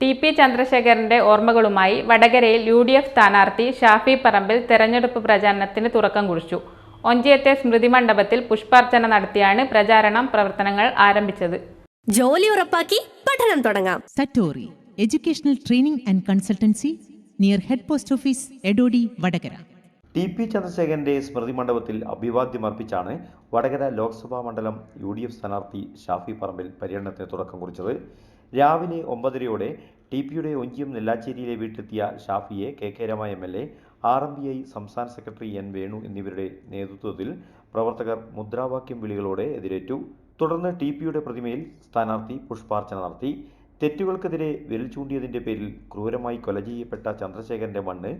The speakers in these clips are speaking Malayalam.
ടി പി ചന്ദ്രശേഖരന്റെ ഓർമ്മകളുമായി വടകരയിൽ യു ഡി എഫ് സ്ഥാനാർത്ഥി ഷാഫി പറമ്പിൽ തെരഞ്ഞെടുപ്പ് പ്രചാരണത്തിന് തുടക്കം കുറിച്ചു. ഒഞ്ചിയത്തെ സ്മൃതി മണ്ഡപത്തിൽ പുഷ്പാർച്ചന നടത്തിയാണ് പ്രചാരണം പ്രവർത്തനങ്ങൾ ആരംഭിച്ചത്. ജോലി ഉറപ്പാക്കി പഠനം തുടങ്ങാം. Satori educational training and consultancy near head post office Edodi Vadakara. T P ചന്ദ്രശേഖരന്റെ സ്മൃതി മണ്ഡപത്തിൽ അഭിവാദ്യം അർപ്പിച്ചാണ് വടകര ലോക്സഭാ മണ്ഡലം യു ഡി എഫ് സ്ഥാനാർത്ഥി ഷാഫി പറമ്പിൽ പര്യടനത്തിന് തുടക്കം കുറിച്ചത്. രാവിലെ ഒമ്പതരയോടെ ടി പിയുടെ ഒഞ്ചിയം നെല്ലാച്ചേരിയിലെ വീട്ടിലെത്തിയ ഷാഫിയെ K K Rema M L A R M B I സംസ്ഥാന സെക്രട്ടറി എൻ വേണു എന്നിവരുടെ നേതൃത്വത്തിൽ പ്രവർത്തകർ മുദ്രാവാക്യം വിളികളോടെ എതിരേറ്റു. തുടർന്ന് ടി പിയുടെ പ്രതിമയിൽ സ്ഥാനാർത്ഥി പുഷ്പാർച്ചന നടത്തി. തെറ്റുകൾക്കെതിരെ വിരൽ ചൂണ്ടിയതിന്റെ പേരിൽ ക്രൂരമായി കൊല ചെയ്യപ്പെട്ട ചന്ദ്രശേഖരന്റെ മണ്ണ്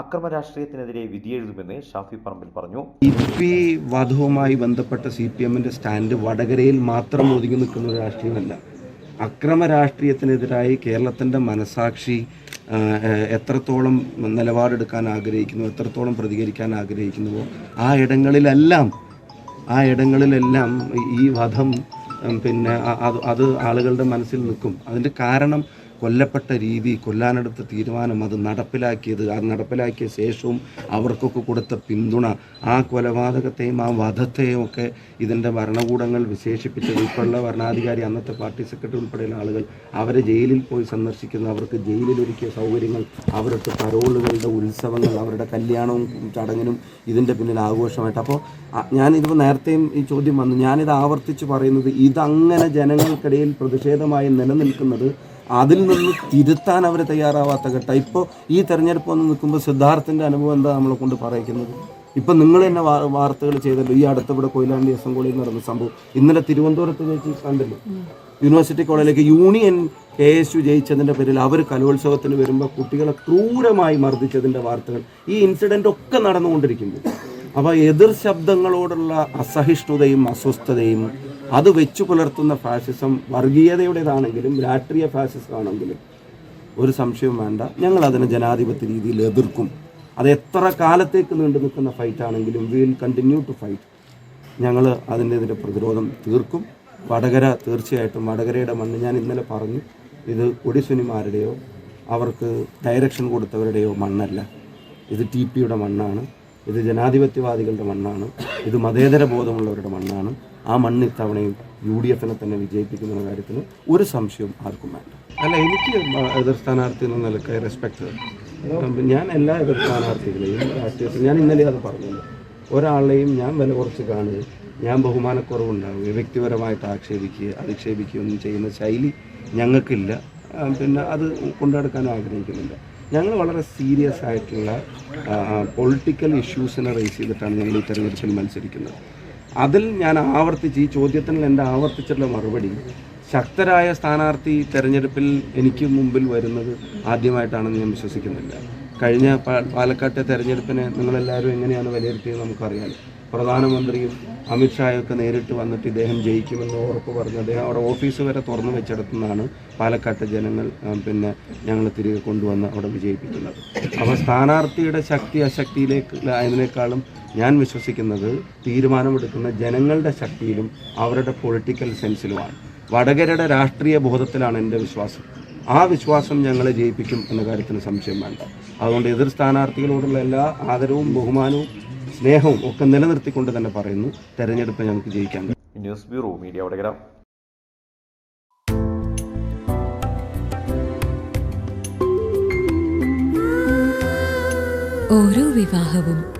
അക്രമ രാഷ്ട്രീയത്തിനെതിരെ വിധിയെഴുതുമെന്ന് ഷാഫി പറമ്പിൽ പറഞ്ഞു. ഇ പി വധവുമായി ബന്ധപ്പെട്ട സി പി എമ്മിന്റെ സ്റ്റാൻഡ് വടകരയിൽ മാത്രം ഒതുങ്ങി നിൽക്കുന്ന രാഷ്ട്രീയമല്ല. അക്രമ രാഷ്ട്രീയത്തിനെതിരായി കേരളത്തിന്റെ മനസാക്ഷി എത്രത്തോളം നിലപാടെടുക്കാൻ ആഗ്രഹിക്കുന്നു എത്രത്തോളം പ്രതികരിക്കാൻ ആഗ്രഹിക്കുന്നുവോ ആ ഇടങ്ങളിലെല്ലാം ആ ഇടങ്ങളിലെല്ലാം ഈ വധം പിന്നെ അത് അത് ആളുകളുടെ മനസ്സിൽ നിൽക്കും. അതിന്റെ കാരണം കൊല്ലപ്പെട്ട രീതി കൊല്ലാനെടുത്ത തീരുമാനം അത് നടപ്പിലാക്കിയത് അത് നടപ്പിലാക്കിയ ശേഷവും അവർക്കൊക്കെ കൊടുത്ത പിന്തുണ ആ കൊലപാതകത്തെയും ആ വധത്തെയും ഒക്കെ ഇതിന്റെ ഭരണകൂടങ്ങൾ വിശേഷിപ്പിച്ചത്. ഇപ്പോഴുള്ള ഭരണാധികാരി അന്നത്തെ പാർട്ടി സെക്രട്ടറി ഉൾപ്പെടെയുള്ള ആളുകൾ അവരെ ജയിലിൽ പോയി സന്ദർശിക്കുന്ന അവർക്ക് ജയിലിലൊരുക്കിയ സൗകര്യങ്ങൾ അവരുടെ പരോളുകളുടെ ഉത്സവങ്ങൾ അവരുടെ കല്യാണവും ചടങ്ങിനും ഇതിന്റെ പിന്നിൽ ആഘോഷമായിട്ട്. അപ്പോൾ ഞാനിതിപ്പോൾ നേരത്തെയും ഈ ചോദ്യം വന്നു. ഞാനിത് ആവർത്തിച്ച് പറയുന്നത് ഇതങ്ങനെ ജനങ്ങൾക്കിടയിൽ പ്രതിഷേധമായി നിലനിൽക്കുന്നത് അതിൽ നിന്ന് തിരുത്താൻ അവർ തയ്യാറാവാത്ത ഘട്ടം. ഇപ്പോൾ ഈ തെരഞ്ഞെടുപ്പ് വന്ന് നിൽക്കുമ്പോൾ സിദ്ധാർത്ഥിന്റെ അനുഭവം എന്താ നമ്മളെ കൊണ്ട് പറയിക്കുന്നത്? ഇപ്പം നിങ്ങൾ തന്നെ വാർത്തകൾ ചെയ്തല്ലോ. ഈ അടുത്തിവിടെ കൊയിലാണ്ടി എസ് എം കോളേജിൽ നടന്ന സംഭവം. ഇന്നലെ തിരുവനന്തപുരത്ത് വെച്ച് കണ്ടല്ലോ? യൂണിവേഴ്സിറ്റി കോളേജിലേക്ക് യൂണിയൻ കെ എസ് യു ജയിച്ചതിന്റെ പേരിൽ അവർ കലോത്സവത്തിന് വരുമ്പോൾ കുട്ടികളെ ക്രൂരമായി മർദ്ദിച്ചതിന്റെ വാർത്തകൾ. ഈ ഇൻസിഡന്റ് ഒക്കെ നടന്നുകൊണ്ടിരിക്കുന്നു അപ്പോൾ എതിർ ശബ്ദങ്ങളോടുള്ള അസഹിഷ്ണുതയും അസ്വസ്ഥതയും അത് വെച്ചു പുലർത്തുന്ന ഫാസിസം വർഗീയതയുടേതാണെങ്കിലും രാഷ്ട്രീയ ഫാഷിസം ആണെങ്കിലും ഒരു സംശയവും വേണ്ട. ഞങ്ങൾ അതിനെ ജനാധിപത്യ രീതിയിൽ എതിർക്കും. അത് എത്ര കാലത്തേക്ക് നീണ്ടു നിൽക്കുന്ന ഫൈറ്റ് ആണെങ്കിലും വിൽ കണ്ടിന്യൂ ടു ഫൈറ്റ് ഞങ്ങൾ അതിനെതിരെ പ്രതിരോധം തീർക്കും. വടകര തീർച്ചയായിട്ടും വടകരയുടെ മണ്ണ് ഞാൻ ഇന്നലെ പറഞ്ഞു. ഇത് ഒടിസുനിമാരുടെയോ അവർക്ക് ഡയറക്ഷൻ കൊടുത്തവരുടെയോ മണ്ണല്ല. ഇത് ടി പിയുടെ മണ്ണാണ്. ഇത് ജനാധിപത്യവാദികളുടെ മണ്ണാണ്. ഇത് മതേതര ബോധമുള്ളവരുടെ മണ്ണാണ്. ആ മണ്ണ് ഇത്തവണയും യു ഡി എഫിനെ തന്നെ വിജയിപ്പിക്കുന്ന കാര്യത്തിൽ ഒരു സംശയവും ആർക്കും വേണ്ട. അല്ല എനിക്ക് എതിർ സ്ഥാനാർത്ഥി എന്ന നിലയ്ക്ക് റെസ്പെക്ട് ഞാൻ എല്ലാ എതിർ സ്ഥാനാർത്ഥികളെയും രാഷ്ട്രീയത്തിൽ ഞാൻ ഇന്നലെ അത് പറഞ്ഞില്ല. ഒരാളെയും ഞാൻ വില കുറച്ച് കാണുക ഞാൻ ബഹുമാനക്കുറവുണ്ടാവുക വ്യക്തിപരമായിട്ട് ആക്ഷേപിക്കുക അധിക്ഷേപിക്കുകയൊന്നും ചെയ്യുന്ന ശൈലി ഞങ്ങൾക്കില്ല. പിന്നെ അത് കൊണ്ടെടുക്കാനും ആഗ്രഹിക്കുന്നില്ല. ഞങ്ങൾ വളരെ സീരിയസ് ആയിട്ടുള്ള പൊളിറ്റിക്കൽ ഇഷ്യൂസിനെ റേസ് ചെയ്തിട്ടാണ് ഞങ്ങൾ ഈ തെരഞ്ഞെടുപ്പിൽ മത്സരിക്കുന്നത്. അതിൽ ഞാൻ ആവർത്തിച്ച് ഈ ചോദ്യത്തിന് എന്റെ ആവർത്തിച്ചിട്ടുള്ള മറുപടി ശക്തരായ സ്ഥാനാർത്ഥി തെരഞ്ഞെടുപ്പിൽ എനിക്ക് മുമ്പിൽ വരുന്നത് ആദ്യമായിട്ടാണെന്ന് ഞാൻ വിശ്വസിക്കുന്നില്ല. കഴിഞ്ഞ പാലക്കാട്ടെ തെരഞ്ഞെടുപ്പിനെ നിങ്ങളെല്ലാവരും എങ്ങനെയാണ് വിലയിരുത്തിയത് നമുക്കറിയാം പ്രധാനമന്ത്രിയും അമിത്ഷായൊക്കെ നേരിട്ട് വന്നിട്ട് ഇദ്ദേഹം ജയിക്കുമെന്ന് ഉറപ്പ് പറഞ്ഞു അദ്ദേഹം അവിടെ ഓഫീസ് വരെ തുറന്നു വെച്ചെടുത്തുന്നതാണ് പാലക്കാട്ടെ ജനങ്ങൾ പിന്നെ ഞങ്ങൾ തിരികെ കൊണ്ടുവന്ന് അവിടെ വിജയിപ്പിക്കുന്നത്. അപ്പോൾ സ്ഥാനാർത്ഥിയുടെ ശക്തി അശക്തിയിലേക്ക് അതിനേക്കാളും ഞാൻ വിശ്വസിക്കുന്നത് തീരുമാനമെടുക്കുന്ന ജനങ്ങളുടെ ശക്തിയിലും അവരുടെ പൊളിറ്റിക്കൽ സെൻസിലുമാണ് വടകരയുടെ രാഷ്ട്രീയ ബോധത്തിലാണ് എന്റെ വിശ്വാസം. ആ വിശ്വാസം ഞങ്ങളെ ജയിപ്പിക്കും എന്ന കാര്യത്തിന് സംശയം വേണ്ട. അതുകൊണ്ട് എതിർ സ്ഥാനാർത്ഥികളോടുള്ള എല്ലാ ആദരവും ബഹുമാനവും സ്നേഹവും ഒക്കെ നിലനിർത്തിക്കൊണ്ട് തന്നെ പറയുന്നു. തെരഞ്ഞെടുപ്പ് ഞങ്ങൾക്ക് ജയിക്കാൻ ന്യൂസ് ബ്യൂറോ മീഡിയ വടകര. ഓരോ വിവാഹവും